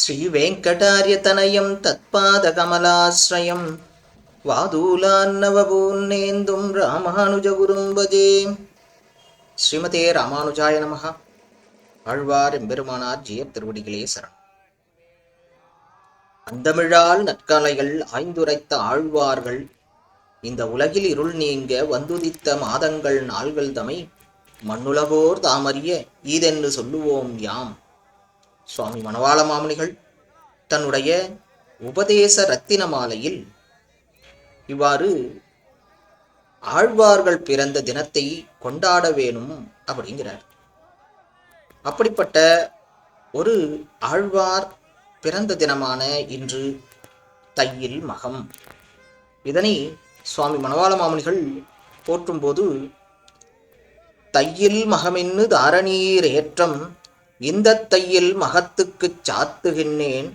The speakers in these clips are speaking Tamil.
శ్రీవేంకటార్యతనయం తత్పాదకమలాశ్రయం வாதூலான்னவபூர்ணேந்தும் రామానుజగురుం వదే ஸ்ரீமதே ராமானுஜாய நமகா. ஆழ்வார் எம்பெருமானார் ஜிய திருவடிகளே சரண் அந்தமிழால் நற்கலைகள் ஆய்ந்துரைத்த ஆழ்வார்கள் இந்த உலகில் இருள் நீங்க வந்துதித்த மாதங்கள் நாள்கள் தமை மண்ணுலகோர் தாமறிய ஈதென்று சொல்லுவோம் யாம். சுவாமி மணவாள மாமுனிகள் தன்னுடைய உபதேச ரத்தின மாலையில் இவ்வாறு ஆழ்வார்கள் பிறந்த தினத்தை கொண்டாட வேணும் அப்படிங்கிறார். அப்படிப்பட்ட ஒரு ஆழ்வார் பிறந்த தினமான இன்று தையில் மகம். இதனை சுவாமி மணவாள மாமுனிகள் போற்றும்போது தையில் மகமென்னு தாரணீர் ஏற்றம் இந்த தையில் மகத்துக்குச் சாத்துகின்றேன்.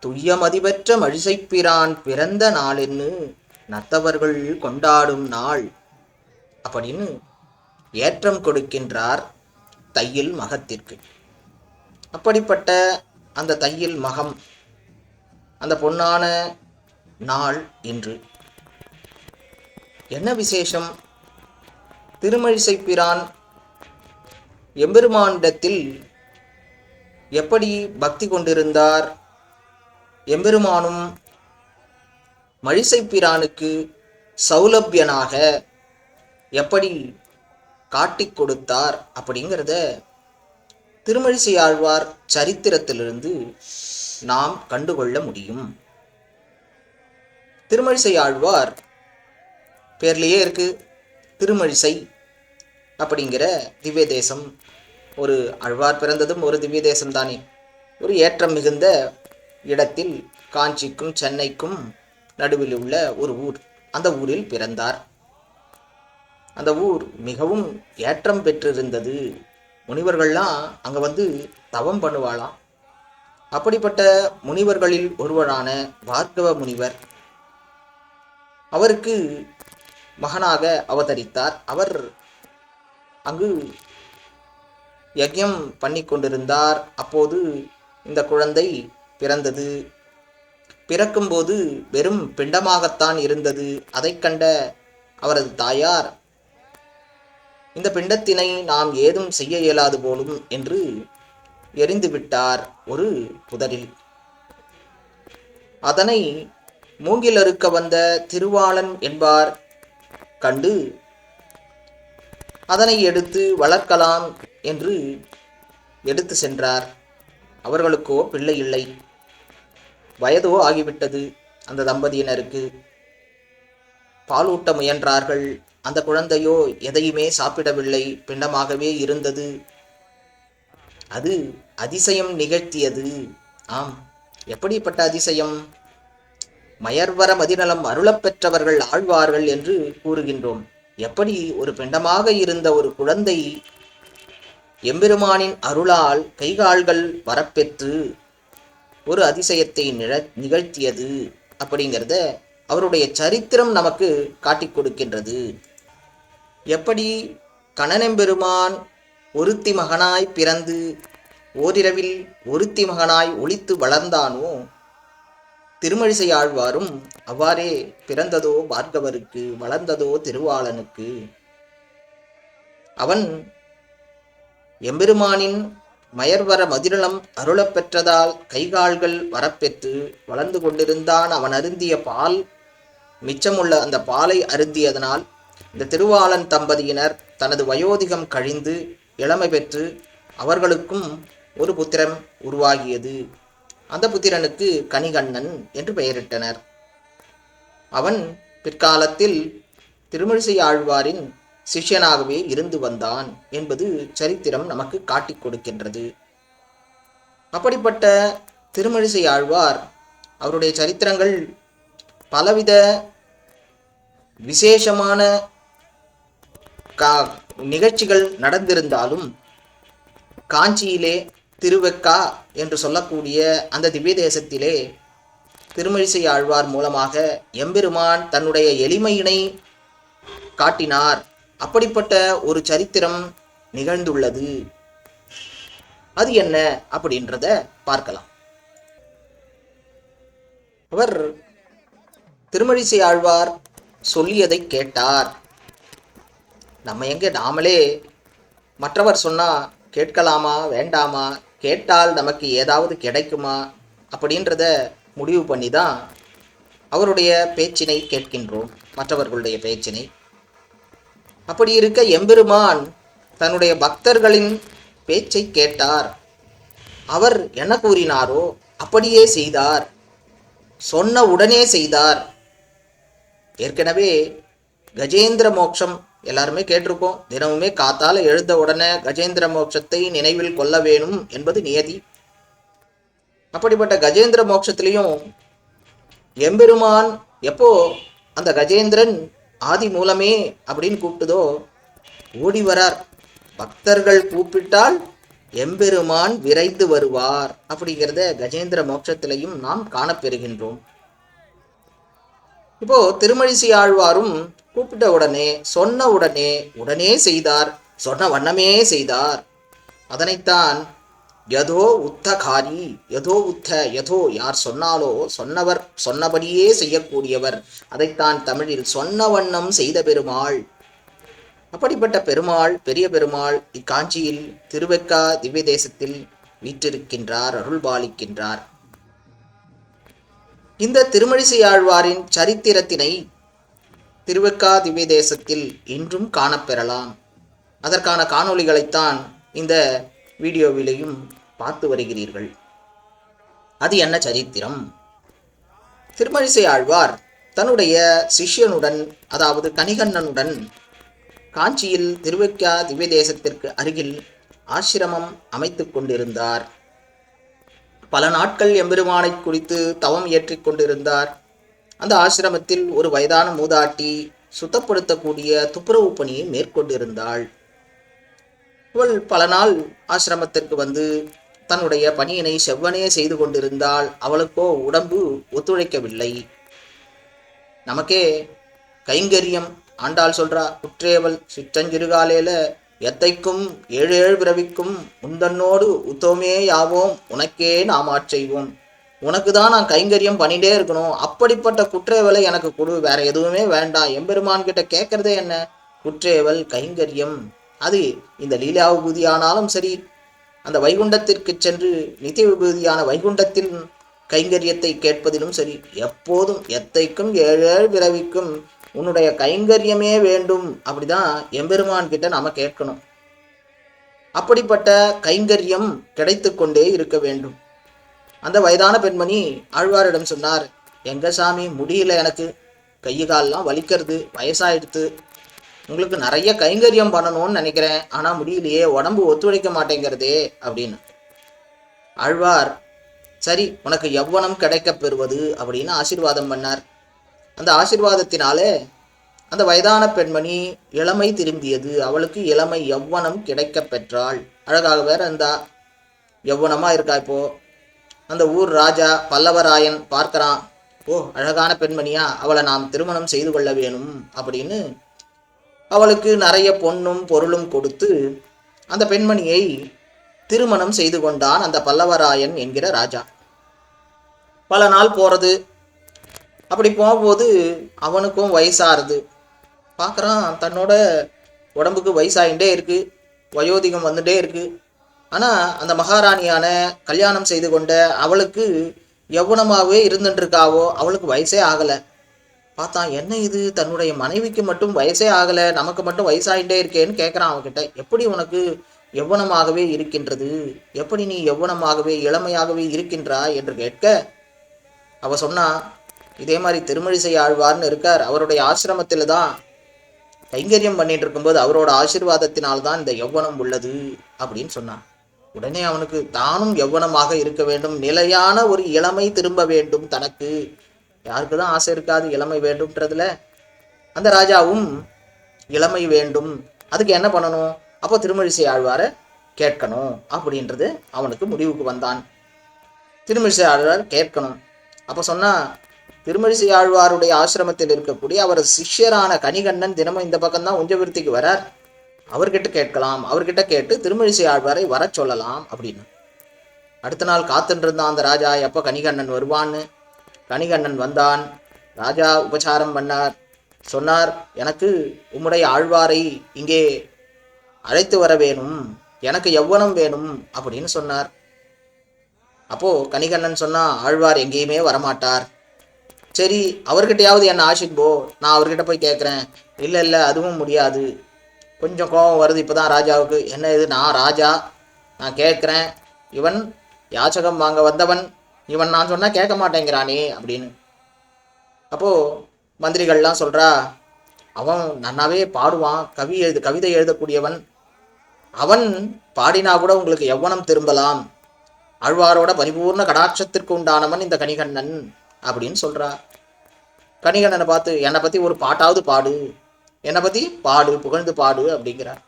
துய்யமதிபெற்ற மழிசைப்பிரான் பிறந்த நாளென்னு நத்தவர்கள் கொண்டாடும் நாள். அப்படின்னு ஏற்றம் கொடுக்கின்றார் தையில் மகத்திற்கு. அப்படிப்பட்ட அந்த தையில் மகம் அந்த பொன்னான நாள் இன்று. என்ன விசேஷம்? திருமழிசைப்பிரான் எம்பெருமானிடத்தில் எப்படி பக்தி கொண்டிருந்தார்? எம்பெருமானும் மழிசை பிரானுக்கு சௌலபியனாக எப்படி காட்டிக் கொடுத்தார் அப்படிங்கிறத திருமழிசையாழ்வார் சரித்திரத்திலிருந்து நாம் கண்டுகொள்ள முடியும். திருமழிசை ஆழ்வார் பேர்லேயே இருக்கு. திருமழிசை அப்படிங்கிற திவ்ய தேசம் ஒரு அழ்வார் பிறந்ததும் ஒரு திவ்ய தேசம்தானே. ஒரு ஏற்றம் மிகுந்த இடத்தில் காஞ்சிக்கும் சென்னைக்கும் நடுவில் உள்ள ஒரு ஊர். அந்த ஊரில் பிறந்தார். அந்த ஊர் மிகவும் ஏற்றம் பெற்றிருந்தது. முனிவர்கள்லாம் அங்கே வந்து தவம் பண்ணுவாளாம். அப்படிப்பட்ட முனிவர்களில் ஒருவரான பார்கவ முனிவர். அவருக்கு மகனாக அவதரித்தார். அவர் அங்கு யஜ்யம் பண்ணி கொண்டிருந்தார் அப்போது இந்த குழந்தை பிறந்தது. பிறக்கும்போது வெறும் பிண்டமாகத்தான் இருந்தது. அதை கண்ட அவரது தாயார் இந்த பிண்டத்தினை நாம் ஏதும் செய்ய இயலாது போலும் என்று எரிந்து விட்டார் ஒரு புதரில். அதனை மூங்கில் அறுக்க வந்த திருவாளன் என்பார். கண்டு அதனை எடுத்து வளர்க்கலாம். என்று எடுத்து சென்றார். அவர்களுக்கோ பிள்ளை இல்லை. வயதோ ஆகிவிட்டது அந்த தம்பதியினருக்கு. பாலூட்ட முயன்றார்கள். அந்த குழந்தையோ எதையுமே சாப்பிடவில்லை. பிண்டமாகவே இருந்தது. அது அதிசயம் நிகழ்த்தியது. ஆம் எப்படிப்பட்ட அதிசயம்? மயர்வர மதிநலம் அருளப்பெற்றவர்கள் ஆழ்வார்கள் என்று கூறுகின்றோம். எப்படி ஒரு பிண்டமாக இருந்த ஒரு குழந்தை எம்பெருமானின் அருளால் கைகால்கள் வரப்பெற்று ஒரு அதிசயத்தை நிழ நிகழ்த்தியது அப்படிங்கிறத அவருடைய சரித்திரம் நமக்கு காட்டிக் கொடுக்கின்றது. எப்படி கணனெம்பெருமான் ஒருத்தி மகனாய் பிறந்து ஓரிரவில் ஒருத்தி மகனாய் ஒளித்து வளர்ந்தானோ திருமழிசை ஆழ்வாரும் அவ்வாறே பிறந்ததோ பார்கவருக்கு வளர்ந்ததோ திருவாளனுக்கு. அவன் எம்பெருமானின் மயர்வர மதிரளம் அருளப் பெற்றதால் கைகால்கள் வரப்பெற்று வளர்ந்து கொண்டிருந்தான் அவன் அருந்திய பால். மிச்சமுள்ள அந்த பாலை அருந்தியதனால் இந்த திருவாளன் தம்பதியினர் தனது வயோதிகம் கழிந்து இளமை பெற்று அவர்களுக்கும் ஒரு புத்திரன் உருவாகியது. அந்த புத்திரனுக்கு கனிகண்ணன் என்று பெயரிட்டனர். அவன் பிற்காலத்தில் திருமிழிசை ஆழ்வாரின் சிஷ்யனாகவே இருந்து வந்தான் என்பது சரித்திரம் நமக்கு காட்டிக் கொடுக்கின்றது. அப்படிப்பட்ட திருமழிசை ஆழ்வார் அவருடைய சரித்திரங்கள் பலவித விசேஷமான கா நிகழ்ச்சிகள் நடந்திருந்தாலும் காஞ்சியிலே திருவெக்கா என்று சொல்லக்கூடிய அந்த திவ்ய தேசத்திலே திருமழிசை ஆழ்வார் மூலமாக எம்பெருமான் தன்னுடைய எளிமையினை காட்டினார். அப்படிப்பட்ட ஒரு சரித்திரம் நிகழ்ந்துள்ளது. அது என்ன அப்படின்றத பார்க்கலாம். அவர் திருமழிசை ஆழ்வார் சொல்லியதை கேட்டார். நம்ம எங்க நாமளே மற்றவர் சொன்னா கேட்கலாமா வேண்டாமா கேட்டால் நமக்கு ஏதாவது கிடைக்குமா அப்படின்றத முடிவு பண்ணி தான் அவருடைய பேச்சினை கேட்கின்றோம் மற்றவர்களுடைய பேச்சினை. அப்படி இருக்க எம்பெருமான் தன்னுடைய பக்தர்களின் பேச்சை கேட்டார். அவர் என்ன கூறினாரோ அப்படியே செய்தார். சொன்ன உடனே செய்தார். ஏற்கனவே கஜேந்திர மோட்சம் எல்லாருமே கேட்டிருக்கோம். தினமுமே காத்தால எழுந்த உடனே கஜேந்திர மோட்சத்தை நினைவில் கொள்ள வேணும் என்பது நியதி. அப்படிப்பட்ட கஜேந்திர மோட்சத்திலையும் எம்பெருமான் எப்போ அந்த கஜேந்திரன் ஆதி மூலமே அப்படின்னு கூப்பிட்டுதோ ஓடி வரார். பக்தர்கள் கூப்பிட்டால் எம்பெருமான் விரைந்து வருவார். அப்படிங்கிறத கஜேந்திர மோட்சத்திலையும் நாம் காணப்பெறுகின்றோம். இப்போ திருமழிசை ஆழ்வாரும் கூப்பிட்ட உடனே சொன்ன உடனே உடனே செய்தார். சொன்ன வண்ணமே செய்தார். அதனைத்தான் யதோ உத்தகாரி யதோ உத்த யதோ யார் சொன்னாலோ சொன்னவர் சொன்னபடியே செய்யக்கூடியவர். அதைத்தான் தமிழில் சொன்ன வண்ணம் செய்த பெருமாள். அப்படிப்பட்ட பெருமாள் பெரிய பெருமாள் இக்காஞ்சியில் திருவெக்கா திவ்ய தேசத்தில் வீற்றிருக்கின்றார் அருள்பாலிக்கின்றார். இந்த திருமழிசை ஆழ்வாரின் சரித்திரத்தினை திருவெக்கா திவ்ய தேசத்தில் இன்றும் காணப்பெறலாம். அதற்கான காணொளிகளைத்தான் இந்த வீடியோவிலையும் பார்த்து வருகிறீர்கள். அது என்ன சரித்திரம்? திருமழிசை ஆழ்வார் தன்னுடைய சிஷ்யனுடன் அதாவது கனிகண்ணனுடன் காஞ்சியில் திருவெக்கா திவ்ய தேசத்திற்கு அருகில் ஆசிரமம் அமைத்துக் கொண்டிருந்தார். பல நாட்கள் எம்பெருமானை குறித்து தவம் ஏற்றிக் கொண்டிருந்தார். அந்த ஆசிரமத்தில் ஒரு வயதான மூதாட்டி சுத்தப்படுத்தக்கூடிய துப்புரவு பணியை மேற்கொண்டிருந்தாள். இவள் பல நாள் ஆசிரமத்திற்கு வந்து தன்னுடைய பணியினை செவ்வனே செய்து கொண்டிருந்தால் அவளுக்கோ உடம்பு ஒத்துழைக்கவில்லை. நமக்கே கைங்கரியம் ஆண்டாள் சொல்றா குற்றேவல் சிற்றஞ்சிறுகாலேல எத்தைக்கும் ஏழு ஏழு பிறவிக்கும் உந்தன்னோடு உத்தோமே யாவோம் உனக்கே நாம் ஆட்செய்வோம் உனக்கு தான் நான் கைங்கரியம் பண்ணிட்டே இருக்கணும். அப்படிப்பட்ட குற்றேவலை எனக்கு கொடு. வேற எதுவுமே வேண்டாம். எம்பெருமான் கிட்ட கேட்கறதே என்ன? குற்றேவல் கைங்கரியம் அது இந்த லீலா விபூதியானாலும் சரி அந்த வைகுண்டத்திற்கு சென்று நித்திய விபூதியான வைகுண்டத்தின் கைங்கரியத்தை கேட்பதிலும் சரி எப்போதும் எத்தைக்கும் ஏழு பிறவிக்கும் உன்னுடைய கைங்கரியமே வேண்டும் அப்படிதான் எம்பெருமான் கிட்ட நாம கேட்கணும். அப்படிப்பட்ட கைங்கரியம் கிடைத்து கொண்டே இருக்க வேண்டும். அந்த வயதான பெண்மணி ஆழ்வாரிடம் சொன்னார் எங்க சாமி முடியல எனக்கு. கை கால்லாம் வலிக்கிறது வயசாயிடுத்து. உங்களுக்கு நிறைய கைங்கரியம் பண்ணணும்னு நினைக்கிறேன். ஆனால் முடியலையே உடம்பு ஒத்துழைக்க மாட்டேங்கிறதே அப்படின்னு. ஆழ்வார் சரி உனக்கு எவ்வளம் கிடைக்கப் பெறுவது அப்படின்னு ஆசீர்வாதம் பண்ணார். அந்த ஆசிர்வாதத்தினாலே அந்த வயதான பெண்மணி இளமை திரும்பியது. அவளுக்கு இளமை எவ்வனம் கிடைக்கப் பெற்றாள். அழகாக வேற இருந்தா எவ்வனமா இருக்கா இப்போ? அந்த ஊர் ராஜா பல்லவராயன் பார்க்கறான். ஓ அழகான பெண்மணியா அவளை நாம் திருமணம் செய்து கொள்ள வேணும் அப்படின்னு அவளுக்கு நிறைய பொன்னும் பொருளும் கொடுத்து அந்த பெண்மணியை திருமணம் செய்து கொண்டான் அந்த பல்லவராயன் என்கிற ராஜா. பல நாள் போகிறது அப்படி போகும்போது அவனுக்கும் வயசாகுது பார்க்குறான் தன்னோட உடம்புக்கு வயசாகிட்டே இருக்கு. வயோதிகம் வந்துட்டே இருக்கு. ஆனால் அந்த மகாராணியான கல்யாணம் செய்து கொண்ட அவளுக்கு எவ்வளமாகவே இருந்துட்டுருக்காவோ அவளுக்கு வயசே ஆகலை. பார்த்தா என்ன இது? தன்னுடைய மனைவிக்கு மட்டும் வயசே ஆகலை. நமக்கு மட்டும் வயசாகிட்டே இருக்கேன்னு கேட்குறான் அவன்கிட்ட. எப்படி உனக்கு எவ்வனமாகவே இருக்கின்றது? எப்படி நீ எவ்வனமாகவே இளமையாகவே இருக்கின்றா என்று கேட்க அவ சொன்னா இதே மாதிரி திருமழிசை ஆழ்வார்னு இருக்கார். அவருடைய ஆசிரமத்தில் தான் கைங்கரியம் பண்ணிட்டு இருக்கும்போது அவரோட ஆசீர்வாதத்தினால் தான் இந்த எவ்வனம் உள்ளது அப்படின்னு சொன்னான். உடனே அவனுக்கு தானும் எவ்வனமாக இருக்க வேண்டும். நிலையான ஒரு இளமை திரும்ப வேண்டும் தனக்கு. யாருக்கு தான் ஆசை இருக்காது? இளமை வேண்டும்ன்றதுல. அந்த ராஜாவும் இளமை வேண்டும். அதுக்கு என்ன பண்ணணும்? அப்போ திருமழிசை ஆழ்வாரை கேட்கணும் அப்படின்றது அவனுக்கு முடிவுக்கு வந்தான். திருமழிசை ஆழ்வார் கேட்கணும். அப்போ சொன்னால் திருமழிசை ஆழ்வாருடைய ஆசிரமத்தில் இருக்கக்கூடிய அவர் சிஷ்யரான கனிகண்ணன் தினமும் இந்த பக்கம்தான் உஞ்சவிருத்திக்கு வரார். அவர்கிட்ட கேட்கலாம். அவர்கிட்ட கேட்டு திருமழிசை ஆழ்வாரை வரச் சொல்லலாம் அப்படின்னு. அடுத்த நாள் காத்துட்டு இருந்தான் அந்த ராஜா. எப்போ கனிகண்ணன் வருவான்னு? கணிகண்ணன் வந்தான். ராஜா உபசாரம் பண்ணார். சொன்னார் எனக்கு உம்முடைய ஆழ்வாரை இங்கே அழைத்து வர வேணும். எனக்கு எவ்வனம் வேணும் அப்படின்னு சொன்னார். அப்போ கணிகண்ணன் சொன்னா ஆழ்வார் எங்கேயுமே வரமாட்டார். சரி அவர்கிட்டயாவது என்ன ஆசிப்போ நான் அவர்கிட்ட போய் கேட்குறேன் இல்லை இல்லை அதுவும் முடியாது. கொஞ்சம் கோபம் வருது இப்போ தான் ராஜாவுக்கு. என்ன இது நான் ராஜா? நான் கேட்குறேன் இவன் யாச்சகம் வாங்க வந்தவன். இவன் நான் சொன்னால் கேட்க மாட்டேங்கிறானே அப்படின்னு. அப்போது மந்திரிகள்லாம் சொல்கிறா அவன் நன்னாவே பாடுவான். கவி எழுது கவிதை எழுதக்கூடியவன். அவன் பாடினா கூட உங்களுக்கு எவ்வனம் திரும்பலாம். ஆழ்வாரோட பரிபூர்ண கடாட்சத்திற்கு உண்டானவன் இந்த கணிகண்ணன் அப்படின்னு சொல்கிறா கணிகண்ணனை பார்த்து என்னை பற்றி ஒரு பாட்டாவது பாடு. என்னை பற்றி பாடு புகழ்ந்து பாடு அப்படிங்கிறார்.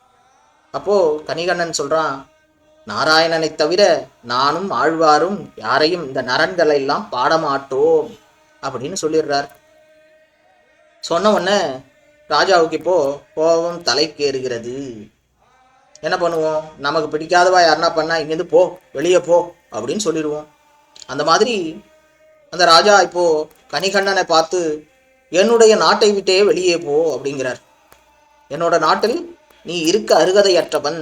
அப்போது கணிகண்ணன் சொல்கிறான் நாராயணனை தவிர நானும் ஆழ்வாரும் யாரையும் இந்த நரன்களை எல்லாம் பாடமாட்டோம் அப்படின்னு சொல்லிடுறார். சொன்ன உடனே ராஜாவுக்கு இப்போ கோபம் தலைக்கேறுகிறது. என்ன பண்ணுவோம்? நமக்கு பிடிக்காதவா யாருன்னா பண்ணா இங்கேருந்து போ வெளியே போ அப்படின்னு சொல்லிடுவோம். அந்த மாதிரி அந்த ராஜா இப்போ கனிகண்ணனை பார்த்து என்னுடைய நாட்டை விட்டே வெளியே போ அப்படிங்கிறார். என்னோட நாட்டில் நீ இருக்க அருகதையற்றவன்.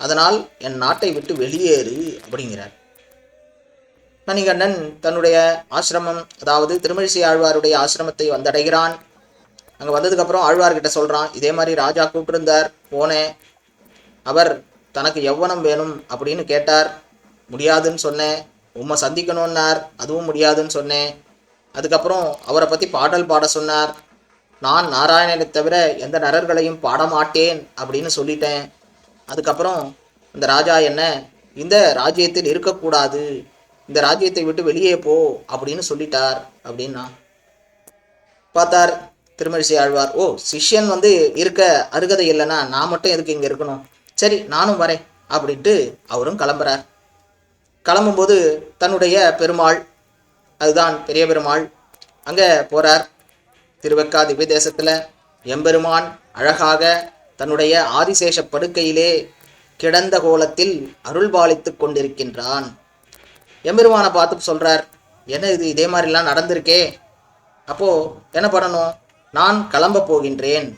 அதனால் என் நாட்டை விட்டு வெளியேறு அப்படிங்கிறார். மணிகண்டன் தன்னுடைய ஆசிரமம் அதாவது திருமழிசை ஆழ்வாருடைய ஆசிரமத்தை வந்தடைகிறான். அங்கே வந்ததுக்கப்புறம் ஆழ்வார்கிட்ட சொல்கிறான் இதே மாதிரி ராஜா கூப்பிட்டிருந்தார் போனேன். அவர் தனக்கு எவ்வனம் வேணும்? அப்படின்னு கேட்டார். முடியாதுன்னு சொன்னேன். உம்மை சந்திக்கணும்னார் அதுவும் முடியாதுன்னு சொன்னேன். அதுக்கப்புறம் அவரை பற்றி பாடல் பாட சொன்னார். நான் நாராயணனை தவிர எந்த நரர்களையும் பாட மாட்டேன் அப்படின்னு சொல்லிட்டேன். அதுக்கப்புறம் இந்த ராஜா என்ன இந்த ராஜ்யத்தில் இருக்கக்கூடாது இந்த ராஜ்யத்தை விட்டு வெளியே போ அப்படின்னு சொல்லிட்டார் அப்படின்னா பார்த்தார் திருமரிசி ஆழ்வார் ஓ சிஷ்யன் வந்து இருக்க அருகதை இல்லைன்னா நான் மட்டும் எதுக்கு இங்கே இருக்கணும்? சரி நானும் வரேன் அப்படின்ட்டு அவரும் கிளம்புறார். கிளம்பும்போது தன்னுடைய பெருமாள் அதுதான் பெரிய பெருமாள் அங்கே போகிறார் திருவெக்கா திவ்ய தேசத்தில் எம்பெருமான் அழகாக தன்னுடைய ஆதிசேஷ படுக்கையிலே கிடந்த கோலத்தில் அருள்பாலித்து கொண்டிருக்கின்றான். எம்பெருமானை பார்த்து சொல்கிறார் என்ன இது இதே மாதிரிலாம் நடந்திருக்கே. அப்போது என்ன பண்ணணும்? நான் கிளம்ப போகின்றேன்.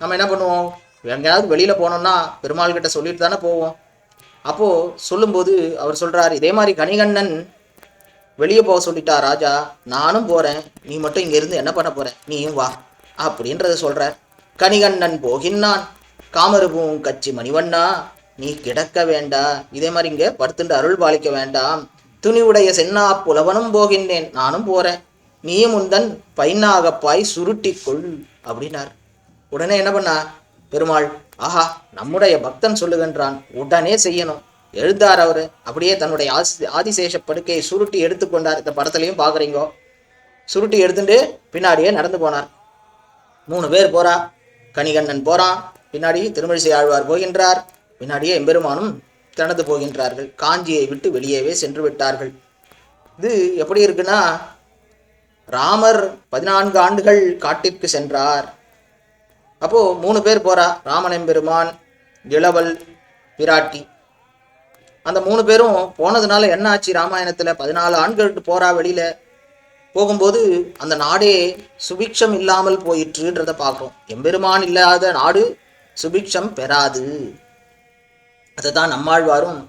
நம்ம என்ன பண்ணுவோம்? எங்கேயாவது வெளியில் போனோம்னா பெருமாள் கிட்ட சொல்லிட்டு தானே போவோம். அப்போது சொல்லும்போது அவர் சொல்கிறார் இதே மாதிரி கணிகண்ணன் வெளியே போக சொல்லிட்டா ராஜா நானும் போகிறேன் நீ மட்டும் இங்கேருந்து என்ன பண்ண போற? நீயும் வா. அப்படின்றத சொல்கிறார் கணிகண்ணன் போகின்னான் காமருபும் கச்சி மணிவண்ணா நீ கிடக்க வேண்டா. இதே மாதிரி இங்கே படுத்துட்டு அருள் பாலிக்க வேண்டாம். துணிவுடைய சென்னா புலவனும் போகின்றேன் நானும் போகிறேன் நீயும் உந்தன் பைனாகப்பாய் சுருட்டிக்கொள் அப்படின்னார். உடனே என்ன பண்ணா? பெருமாள் ஆஹா நம்முடைய பக்தன் சொல்லுகின்றான் உடனே செய்யணும். எழுந்தார் அவரு அப்படியே தன்னுடைய ஆசி ஆதிசேஷ படுக்கையை சுருட்டி எடுத்துக்கொண்டார் இந்த படத்துலையும் பார்க்குறீங்கோ சுருட்டி எடுத்துட்டு பின்னாடியே நடந்து போனார். மூணு பேர் போறா கணிகண்ணன் போறான் பின்னாடி திருமழிசை ஆழ்வார் போகின்றார் பின்னாடியே எம்பெருமானும் திறந்து போகின்றார்கள். காஞ்சியை விட்டு வெளியேவே சென்று விட்டார்கள். இது எப்படி இருக்குன்னா ராமர் பதினான்கு ஆண்டுகள் காட்டிற்கு சென்றார். அப்போது மூணு பேர் போகிறா ராமன் எம்பெருமான் இளவல் பிராட்டி. அந்த மூணு பேரும் போனதுனால என்ன ஆச்சு? ராமாயணத்தில் பதினாலு ஆண்கள் போகிறா வெளியில். போகும்போது அந்த நாடே சுபிக்ஷம் இல்லாமல் போயிற்றுன்றதை பார்க்குறோம். எம்பெருமான் இல்லாத நாடு சுபிக்ஷம் பெறாது. அதுதான் நம்மாழ்வாரும்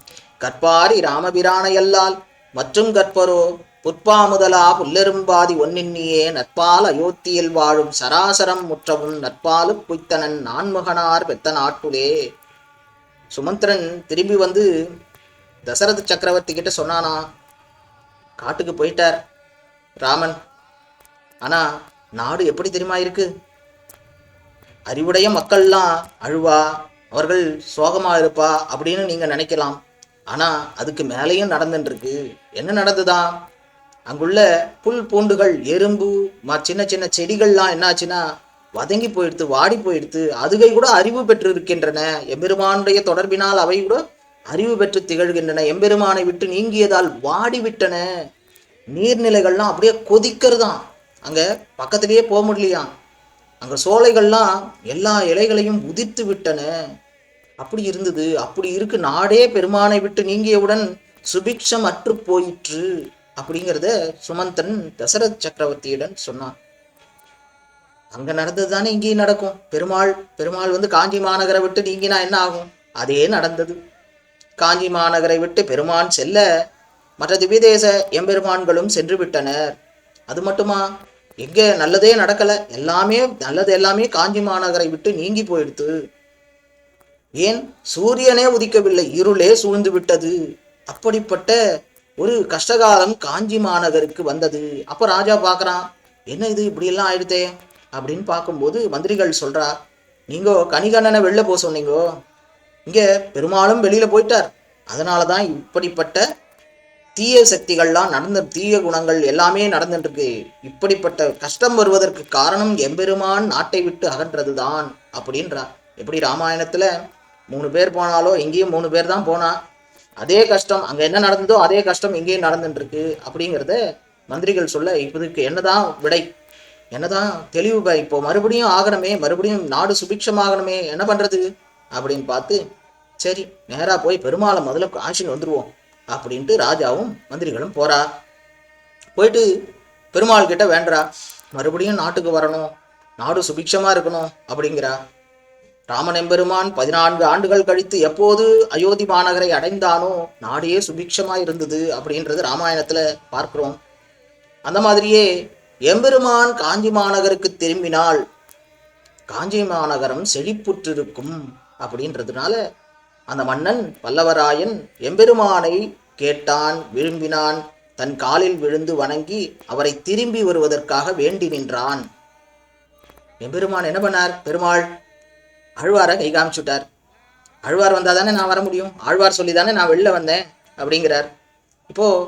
கற்பாரி ராமபிரானையல்லால் மற்றும் கற்பரோ புற்பா முதலா புல்லெரும்பாதி ஒன்னின்னியே நற்பால் அயோத்தியில் வாழும் சராசரம் முற்றவும் நற்பாலு புய்த்தனன் நான்முகனார் பெத்த நாட்டுலே. சுமந்திரன் திரும்பி வந்து தசரத சக்கரவர்த்தி கிட்ட சொன்னானா காட்டுக்கு போயிட்டார் ராமன். ஆனா நாடு எப்படி தெரியுமா இருக்கு? அறிவுடைய மக்கள்லாம் அழுவா அவர்கள் சோகமா இருப்பா அப்படின்னு நீங்க நினைக்கலாம். ஆனா அதுக்கு மேலேயும் நடந்துட்டு என்ன நடந்துதான் அங்குள்ள புல் பூண்டுகள் எறும்பு ம சின்ன சின்ன செடிகள்லாம் என்னாச்சுன்னா வதங்கி போயிடுத்து வாடி போயிடுத்து அதுகை கூட அறிவு பெற்று இருக்கின்றன எம்பெருமானுடைய தொடர்பினால் அவை கூட அறிவு பெற்று திகழ்கின்றன. எம்பெருமானை விட்டு நீங்கியதால் வாடி விட்டன. நீர்நிலைகள்லாம் அப்படியே கொதிக்கிறதாம். அங்க பக்கத்திலேயே போக முடியலையாம். அங்கே சோலைகள்லாம் எல்லா இலைகளையும் உதிர்த்து விட்டன. அப்படி இருந்தது. அப்படி இருக்கு. நாடே பெருமானை விட்டு நீங்கியவுடன் சுபிக்ஷம் அற்று போயிற்று அப்படிங்கிறத சுமந்தன் தசரத் சக்கரவர்த்தியிடம் சொன்னான். அங்க நடந்தது தானே இங்கேயும் நடக்கும். பெருமாள் பெருமாள் வந்து காஞ்சி மாநகரை விட்டு நீங்கினா என்ன ஆகும்? அதே நடந்தது. காஞ்சி மாநகரை விட்டு பெருமான் செல்ல மற்ற திவ்யதேச எம்பெருமான்களும் சென்று விட்டனர். அது மட்டுமா? எங்கே நல்லதே நடக்கல எல்லாமே நல்லது எல்லாமே காஞ்சி மாநகரை விட்டு நீங்கி போயிடுத்து. ஏன்? சூரியனே உதிக்கவில்லை இருளே சூழ்ந்து விட்டது. அப்படிப்பட்ட ஒரு கஷ்டகாலம் காஞ்சி மாநகருக்கு வந்தது. அப்போ ராஜா பார்க்குறான் என்ன இது இப்படியெல்லாம் ஆயிடுதே அப்படின்னு பார்க்கும்போது மந்திரிகள் சொல்கிறா நீங்கோ கணிகண்ணனை வெளில போக சொன்னீங்கோ. இங்கே பெரும்பாலும் வெளியில் போயிட்டார். அதனால தான் இப்படிப்பட்ட தீய சக்திகள்லாம் நடந்த தீய குணங்கள் எல்லாமே நடந்துட்டுருக்கு. இப்படிப்பட்ட கஷ்டம் வருவதற்கு காரணம் எம்பெருமான் நாட்டை விட்டு அகன்றதுதான் அப்படின்றார். எப்படி ராமாயணத்துல மூணு பேர் போனாலோ இங்கேயும் மூணு பேர் தான் போனா அதே கஷ்டம் அங்க என்ன நடந்ததோ அதே கஷ்டம் இங்கேயும் நடந்துட்டு அப்படிங்கிறத மந்திரிகள் சொல்ல இப்போதுக்கு என்னதான் விடை? என்னதான் தெளிவு இப்போ மறுபடியும் ஆகணுமே மறுபடியும் நாடு சுபிக்ஷமாகணுமே என்ன பண்றது? அப்படின்னு பார்த்து சரி நேராக போய் பெருமாளை முதல்ல ஆட்சின்னு வந்துருவோம். அப்படின்ட்டு ராஜாவும் மந்திரிகளும் போறா. போயிட்டு பெருமாள் கிட்ட வேண்டா மறுபடியும் நாட்டுக்கு வரணும். நாடு சுபிக்ஷமா இருக்கணும் அப்படிங்கிறா. ராமன் எம்பெருமான் பதினான்கு ஆண்டுகள் கழித்து எப்போது அயோத்தி மாநகரை அடைந்தானோ நாடே சுபிக்ஷமா இருந்தது அப்படின்றது ராமாயணத்துல பார்க்கிறோம். அந்த மாதிரியே எம்பெருமான் காஞ்சி மாநகருக்கு திரும்பினால் காஞ்சி மாநகரம் செழிப்புற்றிருக்கும் அப்படின்றதுனால அந்த மன்னன் பல்லவராயன் எம்பெருமானை கேட்டான் விரும்பினான். தன் காலில் விழுந்து வணங்கி அவரை திரும்பி வருவதற்காக வேண்டி நின்றான். எம்பெருமான் என்ன பண்ணார்? பெருமாள் அழ்வாரை கை காமிச்சுட்டார். அழ்வார் வந்தால் தானே நான் வர முடியும்? ஆழ்வார் சொல்லி தானே நான் வெளில வந்தேன்? அப்படிங்கிறார். இப்போது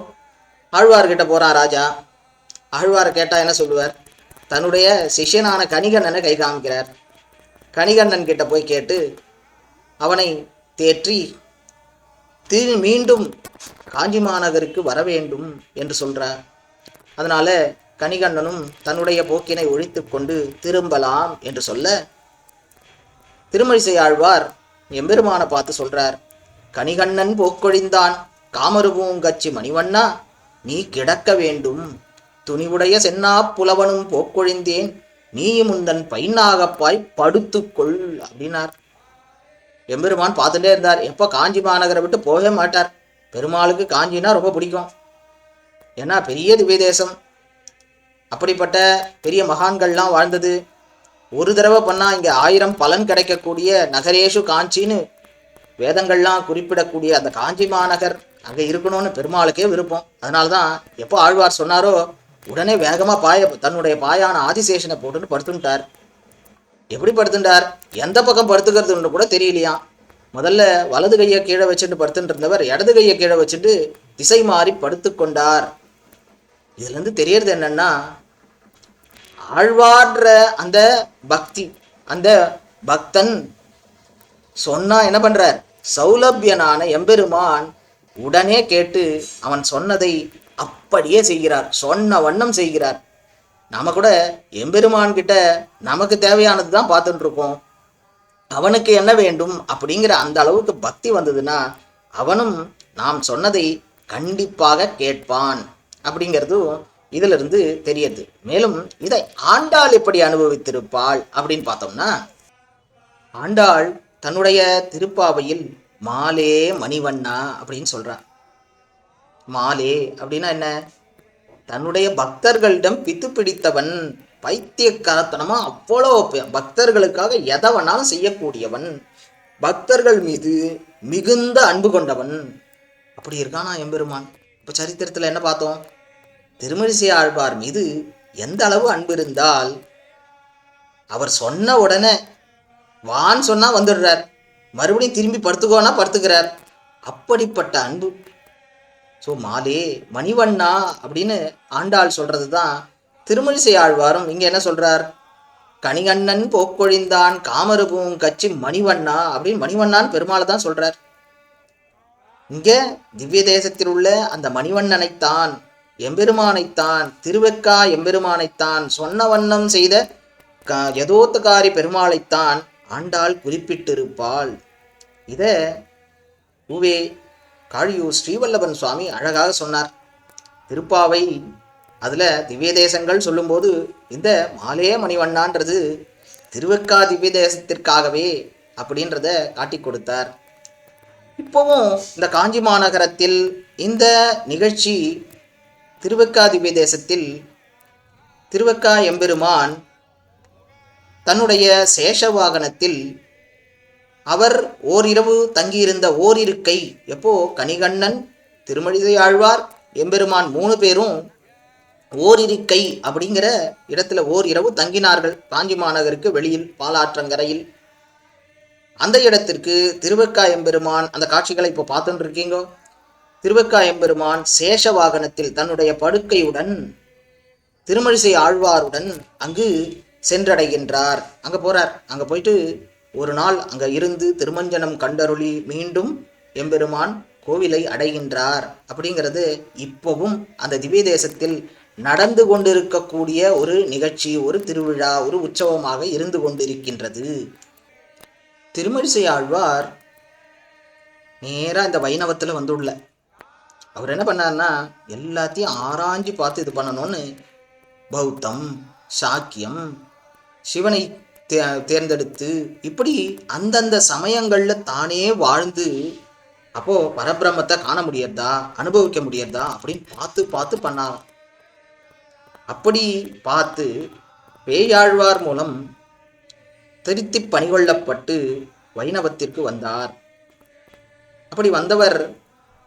ஆழ்வார்கிட்ட போகிறான் ராஜா. ஆழ்வாரை கேட்டா என்ன சொல்லுவார்? தன்னுடைய சிஷ்யனான கணிகண்ணனை கை காமிக்கிறார். கணிகண்ணன் கிட்ட போய் கேட்டு அவனை தேற்றி திரு மீண்டும் காஞ்சி மாநகருக்கு வர வேண்டும் என்று சொல்றார். அதனால கணிகண்ணனும் தன்னுடைய போக்கினை ஒழித்துக் கொண்டு திரும்பலாம் என்று சொல்ல திருமழிசை ஆழ்வார் எம்பெருமானை பார்த்து சொல்றார் கணிகண்ணன் போக்கொழிந்தான். காமருபூங்கச்சி மணிவண்ணா நீ கிடக்க வேண்டும். துணிவுடைய சென்னா புலவனும் போக்கொழிந்தேன். நீயும் உந்தன் பைனாகப்பாய் படுத்துக்கொள் அப்படின்னார். எம்பெருமான் பார்த்துட்டே இருந்தார். எப்போ காஞ்சி மாநகரை விட்டு போகவே மாட்டார். பெருமாளுக்கு காஞ்சினா ரொம்ப பிடிக்கும். ஏன்னா பெரிய திவ்ய தேசம் அப்படிப்பட்ட பெரிய மகான்கள்லாம் வாழ்ந்தது. ஒரு தடவை பண்ணா இங்க ஆயிரம் பலன் கிடைக்கக்கூடிய நகரேஷு காஞ்சின்னு வேதங்கள்லாம் குறிப்பிடக்கூடிய அந்த காஞ்சி மாநகர் அங்க இருக்கணும்னு பெருமாளுக்கே விருப்பம். அதனாலதான் எப்போ ஆழ்வார் சொன்னாரோ உடனே வேகமா பாய தன்னுடைய பாயான ஆதிசேஷனை போட்டுன்னு படுத்துட்டார். எப்படி படுத்துட்டார் எந்த பக்கம் படுத்துக்கிறதுன்னு கூட தெரியலையாம் முதல்ல வலது கையை கீழே வச்சுட்டு படுத்துட்டு இருந்தவர் இடது கையை கீழே வச்சுட்டு திசை மாறி படுத்து கொண்டார். இதுலேருந்து தெரியறது என்னன்னா ஆழ்வார்ன்ற அந்த பக்தி அந்த பக்தன் சொன்னா என்ன பண்றார்? சௌலபியனான எம்பெருமான் உடனே கேட்டு அவன் சொன்னதை அப்படியே செய்கிறார் சொன்ன வண்ணம் செய்கிறார். நாம கூட எம்பெருமான்கிட்ட நமக்கு தேவையானது தான் பார்த்துட்டு இருக்கோம் அவனுக்கு என்ன வேண்டும் அப்படிங்கிற அந்த அளவுக்கு பக்தி வந்ததுன்னா அவனும் நாம் சொன்னதை கண்டிப்பாக கேட்பான் அப்படிங்கிறதும் இதுல இருந்து தெரியுது மேலும் இதை ஆண்டாள் எப்படி அனுபவித்திருப்பாள் அப்படின்னு பார்த்தோம்னா ஆண்டாள் தன்னுடைய திருப்பாவையில் மாலே மணிவண்ணா அப்படின்னு சொல்றா மாலே அப்படின்னா என்ன? தன்னுடைய பக்தர்களிடம் பித்து பிடித்தவன் பைத்தியக்காரத்தனமா அவ்வளோ பக்தர்களுக்காக எதை வேணாலும் செய்யக்கூடியவன். பக்தர்கள் மீது மிகுந்த அன்பு கொண்டவன். அப்படி இருக்கானா எம்பெருமான்? இப்போ சரித்திரத்தில் என்ன பார்த்தோம்? திருமழிசை ஆழ்வார் மீது எந்த அளவு அன்பு இருந்தால் அவர் சொன்ன உடனே வான்னு சொன்னால் வந்துடுறார். மறுபடியும் திரும்பி படுத்துக்கோன்னா படுத்துக்கிறார். அப்படிப்பட்ட அன்பு ஸோ மாலே மணிவண்ணா அப்படின்னு ஆண்டாள் சொல்கிறது தான் திருமணிசை ஆழ்வாரும் இங்கே என்ன சொல்கிறார் கணிகண்ணன் போக்கொழிந்தான் காமருபூங் கச்சி மணிவண்ணா அப்படின்னு மணிவண்ணான்னு பெருமாளை தான் சொல்கிறார் இங்கே திவ்ய தேசத்தில் உள்ள அந்த மணிவண்ணனைத்தான் எம்பெருமானைத்தான் திருவெக்கா எம்பெருமானைத்தான் சொன்ன வண்ணம் செய்த க- யதோத்தகாரி பெருமாளைத்தான் ஆண்டாள் குறிப்பிட்டிருப்பாள். இதை உவே காழியூர் ஸ்ரீவல்லபன் சுவாமி அழகாக சொன்னார். திருப்பாவை அதில் திவ்ய தேசங்கள் சொல்லும்போது இந்த மாலே மணிவண்ணான்றது திருவக்கா திவ்ய தேசத்திற்காகவே அப்படின்றத காட்டி கொடுத்தார். இப்போவும் இந்த காஞ்சி மாநகரத்தில் இந்த நிகழ்ச்சி திருவக்கா திவ்ய தேசத்தில் திருவக்கா எம்பெருமான் தன்னுடைய சேஷ வாகனத்தில் அவர் ஓரிரவு தங்கியிருந்த ஓரிருக்கை எப்போ? கனிகண்ணன் திருமழிசை ஆழ்வார் எம்பெருமான் மூணு பேரும் ஓரிருக்கை அப்படிங்கிற இடத்துல ஓர் இரவு தங்கினார்கள். காஞ்சி மாநகருக்கு வெளியில் பாலாற்றங்கரையில். அந்த இடத்திற்கு திருவக்கா எம்பெருமான் அந்த காட்சிகளை இப்போ பார்த்துட்டு இருக்கீங்க திருவக்கா எம்பெருமான் சேஷ வாகனத்தில் தன்னுடைய படுக்கையுடன் திருமழிசை ஆழ்வாருடன் அங்கு சென்றடைகின்றார். அங்கே போறார். அங்கே போயிட்டு ஒரு நாள் அங்க இருந்து திருமஞ்சனம் கண்டருளி மீண்டும் எம்பெருமான் கோவிலை அடைகின்றார். அப்படிங்கிறது இப்போவும் அந்த திவ்ய தேசத்தில் நடந்து கொண்டிருக்கக்கூடிய ஒரு நிகழ்ச்சி ஒரு திருவிழா ஒரு உற்சவமாக இருந்து கொண்டிருக்கின்றது. திருமழிசை ஆழ்வார் நேராக இந்த வைணவத்தில் வந்துள்ள. அவர் என்ன பண்ணார்னா எல்லாத்தையும் ஆராய்ஞ்சு பார்த்து இது பண்ணணும்னு பௌத்தம் சாக்கியம் சிவனை தே தேர்ந்தெடுத்து இப்படி அந்தந்த சமயங்களில் தானே வாழ்ந்து அப்போது பரபிரம்மத்தை காண முடியறதா அனுபவிக்க முடியறதா அப்படின்னு பார்த்து பார்த்து பண்ணாராம். அப்படி பார்த்து பேயாழ்வார் மூலம் திருத்தி பணிகொள்ளப்பட்டு வைணவத்திற்கு வந்தார். அப்படி வந்தவர்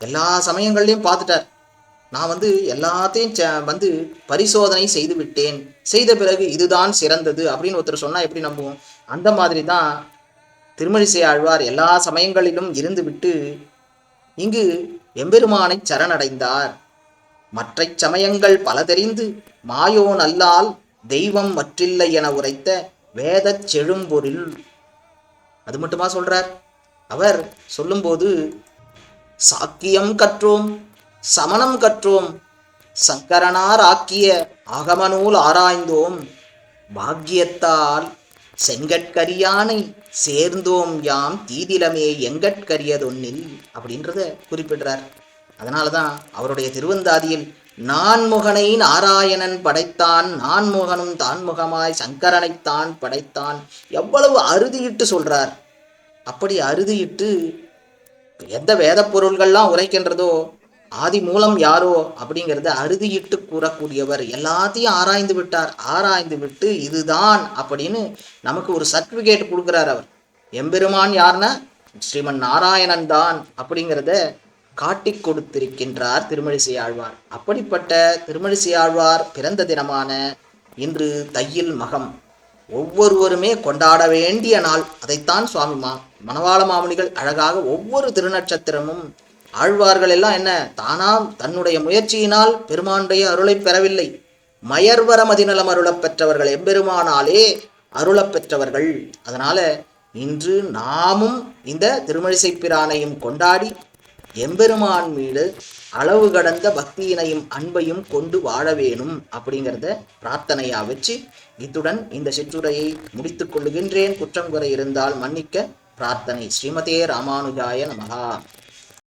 எல்லா சமயங்கள்லையும் பார்த்துட்டார். நான் வந்து எல்லாத்தையும் வந்து பரிசோதனை செய்து விட்டேன். செய்த பிறகு இதுதான் சிறந்தது அப்படின்னு ஒருத்தர் சொன்னால் எப்படி நம்புவோம்? அந்த மாதிரி தான் திருமழிசை ஆழ்வார் எல்லா சமயங்களிலும் இருந்துவிட்டு இங்கு எம்பெருமானை சரணடைந்தார். மற்ற சமயங்கள் பல தெரிந்து மாயோன் அல்லால் தெய்வம் மற்றில்லை என உரைத்த வேதச் செழும்பொருள். அது மட்டுமா சொல்றார்? அவர் சொல்லும்போது சாக்கியம் கற்றோம் சமணம் கற்றோம். சங்கரனார் ஆக்கிய அகமநூல் ஆராய்ந்தோம். பாக்கியத்தால் செங்கட்கரியானை சேர்ந்தோம் யாம். தீதிலமே எங்கட்கரியதொன்னில் அப்படின்றத குறிப்பிடுறார். அதனால தான் அவருடைய திருவந்தாதியில் நான்முகனை நாராயணன் படைத்தான் நான்முகனும் தான்முகமாய் சங்கரனைத்தான் படைத்தான் எவ்வளவு அறுதியிட்டு சொல்றார். அப்படி அறுதியிட்டு எந்த வேத பொருள்கள்லாம் உரைக்கின்றதோ ஆதி மூலம் யாரோ அப்படிங்கிறத அறுதியிட்டு கூறக்கூடியவர் எல்லாத்தையும் ஆராய்ந்து விட்டார். ஆராய்ந்து விட்டு இதுதான் அப்படின்னு நமக்கு ஒரு சர்டிஃபிகேட் கொடுக்குறார் அவர். எம்பெருமான் யாருன்னா ஸ்ரீமன் நாராயணன் தான் அப்படிங்கிறத காட்டிக் கொடுத்திருக்கின்றார் திருமழிசை ஆழ்வார். அப்படிப்பட்ட திருமழிசை ஆழ்வார் பிறந்த தினமான இன்று தையில் மகம். ஒவ்வொருவருமே கொண்டாட வேண்டிய நாள். அதைத்தான் சுவாமி மா மணவாள மாமுனிகள் அழகாக ஒவ்வொரு திருநட்சத்திரமும் ஆழ்வார்கள் எல்லாம் என்ன? தானாம் தன்னுடைய முயற்சியினால் பெருமானுடைய அருளை பெறவில்லை. மயர்வர மதிநலம் அருளப் பெற்றவர்கள் எம்பெருமானாலே அருளப் பெற்றவர்கள். அதனால இன்று நாமும் இந்த திருமழிசை பிரானையும் கொண்டாடி எம்பெருமான் மீது அளவு கடந்த பக்தியினையும் அன்பையும் கொண்டு வாழ வேணும் அப்படிங்கிறத பிரார்த்தனையா வச்சு இத்துடன் இந்த சிற்றுரையை முடித்துக் கொள்ளுகின்றேன். குற்றம் குறை இருந்தால் மன்னிக்க பிரார்த்தனை. ஸ்ரீமதே ராமானுஜாய நமகா